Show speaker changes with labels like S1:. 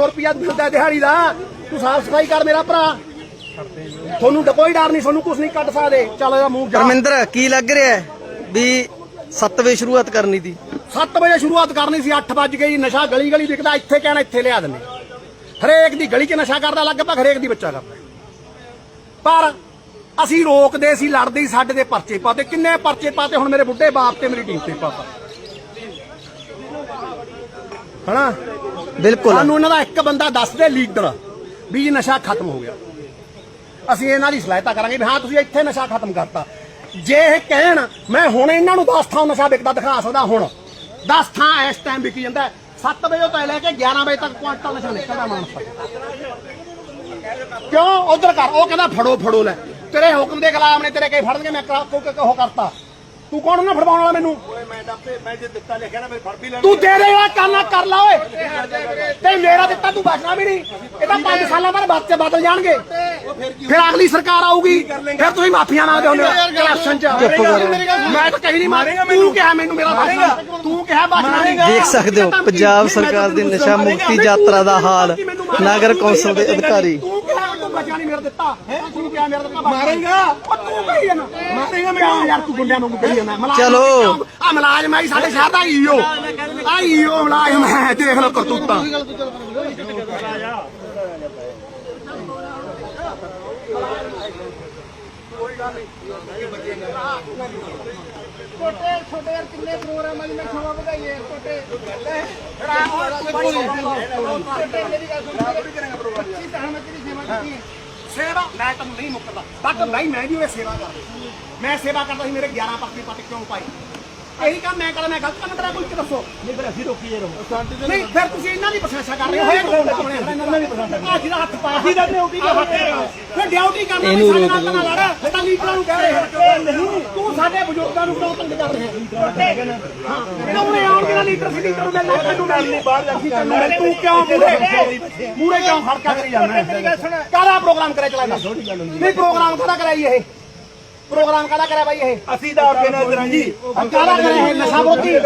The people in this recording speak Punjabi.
S1: 500 ਰੁਪਿਆ ਮਿਲਦਾ ਦਿਹਾੜੀ ਦਾ। ਤੂੰ ਸਾਫ਼ ਸਫ਼ਾਈ ਕਰ ਮੇਰਾ ਭਰਾ। ਤੁਹਾਨੂੰ ਕੋਈ ਡਰ ਨਹੀਂ ਤੁਹਾਨੂੰ ਕੁਝ ਨਹੀਂ ਕੱਢ ਸਕਦੇ। ਚੱਲ ਇਹਦਾ ਮੂੰਹ ਜਾ।
S2: ਧਰਮਿੰਦਰ ਕੀ ਲੱਗ ਰਿਹਾ ਹੈ ਵੀ 7 ਵਜੇ ਸ਼ੁਰੂਆਤ ਕਰਨੀ ਸੀ?
S1: 7 ਵਜੇ ਸ਼ੁਰੂਆਤ ਕਰਨੀ ਸੀ 8 ਵੱਜ ਗਈ ਨਸ਼ਾ ਗਲੀ ਗਲੀ ਵਿਕਦਾ ਇੱਥੇ ਕਹਿਣਾ ਇੱਥੇ ਲਿਆ ਦਿੰਦੇ। ਹਰੇਕ ਦੀ ਗਲੀ 'ਚ ਨਸ਼ਾ ਕਰਦਾ ਲਗਭਗ ਹਰੇਕ ਦੀ ਬੱਚਾ ਕਰਦਾ। ਪਰ ਅਸੀਂ ਰੋਕਦੇ ਸੀ ਲੜਦੇ ਸੀ ਸਾਡੇ ਦੇ ਪਰਚੇ ਪਾਤੇ। ਕਿੰਨੇ ਪਰਚੇ ਪਾਤੇ ਹੁਣ ਮੇਰੇ ਬੁੱਢੇ ਬਾਪ ਤੇ ਮੇਰੀ ਟੀਮ ਤੇ ਪਾਤਾ। ਹਨਾ?
S2: ਬਿਲਕੁਲ।
S1: ਸਾਨੂੰ ਇਹਨਾਂ ਦਾ ਇੱਕ ਬੰਦਾ ਦੱਸ ਦੇ ਲੀਡਰ ਵੀ ਇਹ ਨਸ਼ਾ ਖਤਮ ਹੋ ਗਿਆ। ਅਸੀਂ ਇਹਨਾਂ ਦੀ ਸਲਾਹਤਾ ਕਰਾਂਗੇ ਵੀ ਹਾਂ, ਤੁਸੀਂ ਇੱਥੇ ਨਸ਼ਾ ਖਤਮ ਕਰਤਾ। ਜੇ ਇਹ ਕਹਿਣ, ਮੈਂ ਹੁਣ ਇਹਨਾਂ ਨੂੰ 10 ਥਾਂ ਨਸ਼ਾ ਵਿਕਦਾ ਦਿਖਾ ਸਕਦਾ ਹੁਣ। 10 ਥਾਂ ਇਸ ਟਾਈਮ ਵਿਕੀ ਜਾਂਦਾ 7 ਵਜੇ ਤੋਂ ਲੈ ਕੇ 11 ਵਜੇ ਤੱਕ ਕੁਆਂਟਲ ਨਸ਼ਾ ਨਿਕਲਦਾ ਮਾਨਸਾ। ਕਿਉਂ? ਉਧਰ ਕਰ। ਉਹ ਕਹਿੰਦਾ, ਫੜੋ ਫੜੋ ਲੈ। ਤੇਰੇ ਹੁਕਮ ਦੇ ਖਿਲਾਫ ਨੇ ਤੇਰੇ ਕਈ ਫੜਨਗੇ, ਮੈਂ ਕਰਾ ਕੋ ਕਰਤਾ। ਤੂੰ ਕੌਣ ਨਾ ਫੜਵਾਉਣ ਵਾਲਾ ਮੈਨੂੰ?
S3: ਮੈਂ ਦੱਸੇ ਮੈਂ ਜੇ ਦਿੱਤਾ ਲਿਖਿਆ ਨਾ ਮੈਂ ਫੜ ਵੀ ਲੈਣਾ।
S1: ਤੂੰ ਦੇ ਦੇ ਆ ਕੰਨਾ ਕਰ ਲਾ ਓਏ। ਤੇ ਮੇਰਾ ਦਿੱਤਾ ਤੂੰ ਬਚਣਾ ਵੀ ਨਹੀਂ। ਇਹ ਤਾਂ 5 ਸਾਲਾਂ ਬਾਅਦ ਬੱਚੇ ਬਦਲ ਜਾਣਗੇ। ਫਿਰ ਅਗਲੀ ਸਰਕਾਰ ਆਊਗੀ। ਫਿਰ ਤੁਸੀਂ ਮਾਫੀਆਂ ਮੰਗਦੇ ਹੁੰਦੇ ਹੋ ਇਲੈਕਸ਼ਨ ਚ। ਮੈਂ ਤਾਂ ਕਹੀ ਨਹੀਂ ਮਾਰੇਗਾ ਤੂੰ ਕਿਹਾ ਮੈਨੂੰ ਮੇਰਾ ਬਚਣਾ। ਤੂੰ ਕਿਹਾ ਬਚਣਾ ਨਹੀਂ
S2: ਦੇਖ ਸਕਦੇ ਹੋ ਪੰਜਾਬ ਸਰਕਾਰ ਦੀ ਨਸ਼ਾ ਮੁਕਤੀ ਯਾਤਰਾ ਦਾ ਹਾਲ ਨਗਰ ਕੌਂਸਲ ਦੇ ਅਧਿਕਾਰੀ।
S1: ਬਚਾ ਨਹੀਂ ਮੇਰਾ ਦਿੱਤਾ। ਤੂੰ ਕਿਹਾ ਮੇਰਾ ਦਿੱਤਾ ਮਾਰੇਗਾ। ਉਹ ਤੂੰ ਕਹੀ ਜਾਣਾ। ਮਾਰੇਗਾ ਮੈਂ ਯਾਰ ਤੂੰ ਗੁੰਡਿਆਂ ਨੂੰ ਕਹੀ ਜਾਣਾ।
S2: ਚਲੋ।
S1: ਆ ਮਲਾਜ਼ਮ ਆਈ ਸਾਡੇ ਸ਼ਹਿਰ ਦਾ ਈਓ ਆ ਈਓ ਮਲਾਜ਼ਮ ਹੈ ਦੇਖ ਲਓ ਕਰਤੂਤਾਂ।
S4: ਛੋਟੇ ਛੋਟੇ ਯਾਰ ਕਿੰਨੇ ਪ੍ਰੋਗਰਾਮ ਆ ਜੀ ਮੈਂ ਖਵਾ ਵਧਾਈਏ ਛੋਟੇ ਛੋਟੇ ਮੇਰੀ ਗੱਲ ਸੁਣ ਕੀ ਕਰਾਂਗਾ ਪ੍ਰੋਗਰਾਮ ਕੀ ਤਾਂ ਮੈਂ ਤੇਰੀ ਸੇਵਾ ਕੀਤੀ ਹੈ
S1: ਸੇਵਾ ਮੈਂ ਤਾਂ ਨਹੀਂ ਮੁੱਕਦਾ ਬਟ ਨਹੀਂ ਮੈਂ ਵੀ ਉਹ ਸੇਵਾ ਕਰਦਾ ਮੈਂ ਸੇਵਾ ਕਰਦਾ ਸੀ ਮੇਰੇ 11 ਪੱਕੇ ਪੱਟ ਕਿਉਂ ਪਾਈ ਇਹੀ ਕੰਮ ਮੈਂ ਕਰਦਾ ਮੈਂ ਗਲਤ ਕੰਮ ਤੇਰਾ ਕੋਈ ਕਿ ਦੱਸੋ ਨਹੀਂ ਫਿਰ ਅਸੀਂ ਰੋਕੀਏ ਰਹੋ ਨਹੀਂ ਫਿਰ ਤੁਸੀਂ ਇਹਨਾਂ ਦੀ ਪ੍ਰਸ਼ੰਸਾ ਕਰ ਰਹੇ ਹੋ ਇਹ ਕੌਣ ਆਪਣੇ ਇਹਨਾਂ ਦੀ ਪ੍ਰਸ਼ੰਸਾ ਆ ਜਿਹੜਾ ਹੱਥ ਪਾਇਆ ਸੀ ਦਾ ਡਿਊਟੀ ਦਾ ਹੱਥ ਫਿਰ ਡਿਊਟੀ ਕਰਨਾ
S2: ਇਹਨੂੰ
S1: ਸਾਡੇ
S2: ਰੋਕ
S1: ਨਾਲ ਤਾਂ ਨਾ ਲੜ ਇਹ ਤਾਂ ਲੀਡਰਾਂ ਨੂੰ ਕਹਿ ਰਹੇ। ਨਹੀਂ ਤੂੰ ਸਾਡੇ ਬਜ਼ੁਰਗਾਂ ਨੂੰ ਕਿਉਂ ਤੰਗ ਕਰ ਰਿਹਾ? ਹਾਂ। ਕਿਉਂ ਆਉਣਗੇ ਨਾ ਲੀਡਰ ਸੀ ਲੀਡਰ ਨੂੰ ਮਿਲਣਾ ਤੈਨੂੰ ਨਹੀਂ ਬਾਹਰ ਰੱਖੀ ਤੈਨੂੰ ਤੂੰ ਕਿਉਂ ਮੂਰੇ ਮੂਰੇ ਕਿਉਂ ਖੜਕਾ ਕਰੀ ਜਾਂਦਾ? ਕਾਹਦਾ ਪ੍ਰੋਗਰਾਮ ਕਰਿਆ ਚਲਾ ਦੱਸ ਨਹੀਂ ਪ੍ਰੋਗਰਾਮ ਕਾਹਦਾ ਕਰਾਈ ਇਹ? ਪ੍ਰੋਗਰਾਮ ਕਾਹਦਾ ਕਰਿਆ ਬਾਈ ਇਹ?
S3: ਅਸੀਂ ਤਾਂ ਨਾਲ ਜੀ।
S1: ਕਾਹਦਾ ਕਰਿਆ ਨਸ਼ਾ ਵਿਰੋਧੀ?